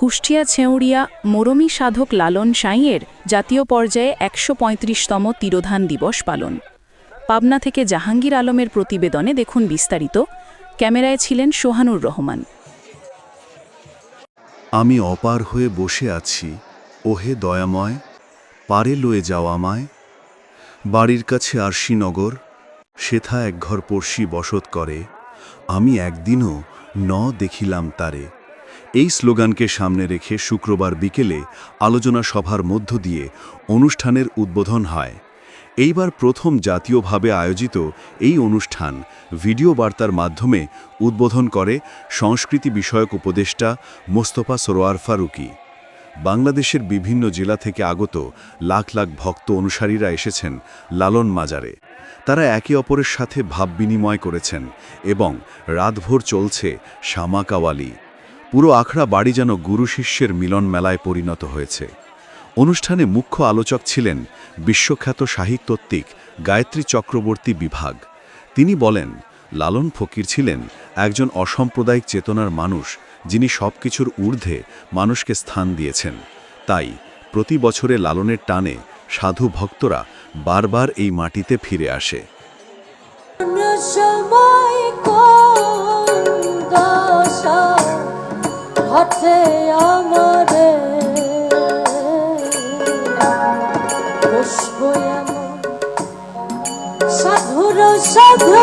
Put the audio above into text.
কুষ্টিয়া ছেঁউড়িয়া মোরমি সাধক লালন সাঁইয়ের জাতীয় পর্যায়ে একশো পঁয়ত্রিশতম তিরোধান দিবস পালন। পাবনা থেকে জাহাঙ্গীর আলমের প্রতিবেদনে দেখুন বিস্তারিত। ক্যামেরায় ছিলেন সোহানুর রহমান। আমি অপার হয়ে বসে আছি, ওহে দয়াময়, পারে লয়ে যাও আমায়। বাড়ির কাছে আরশিনগর, সেথা একঘর পড়শি বসত করে, আমি একদিনও ন দেখিলাম তারে। এই স্লোগানকে সামনে রেখে শুক্রবার বিকেলে আলোচনা সভার মধ্য দিয়ে অনুষ্ঠানের উদ্বোধন হয়। এইবার প্রথম জাতীয়ভাবে আয়োজিত এই অনুষ্ঠান ভিডিও বার্তার মাধ্যমে উদ্বোধন করে সংস্কৃতি বিষয়ক উপদেষ্টা মোস্তফা সরোয়ার ফারুকি। বাংলাদেশের বিভিন্ন জেলা থেকে আগত লাখ লাখ ভক্ত অনুসারীরা এসেছেন লালন মাজারে। তারা একে অপরের সাথে ভাব বিনিময় করেছেন এবং রাতভর চলছে শামাকাওয়ালি পুরো আখড়া বাড়ি যেন গুরু শিষ্যের মিলন মেলায় পরিণত হয়েছে। অনুষ্ঠানে মুখ্য আলোচক ছিলেন বিশ্বখ্যাত সাহিত্যত্ত্বিক গায়ত্রী চক্রবর্তী বিভাগ। তিনি বলেন, লালন ফকির ছিলেন একজন অসাম্প্রদায়িক চেতনার মানুষ যিনি সবকিছুর ঊর্ধ্বে মানুষকে স্থান দিয়েছেন। তাই প্রতি বছরে লালনের টানে সাধু ভক্তরা বারবার এই মাটিতে ফিরে আসে। সময় হাতে আমারে। বসবো এমন সাধুর সাধু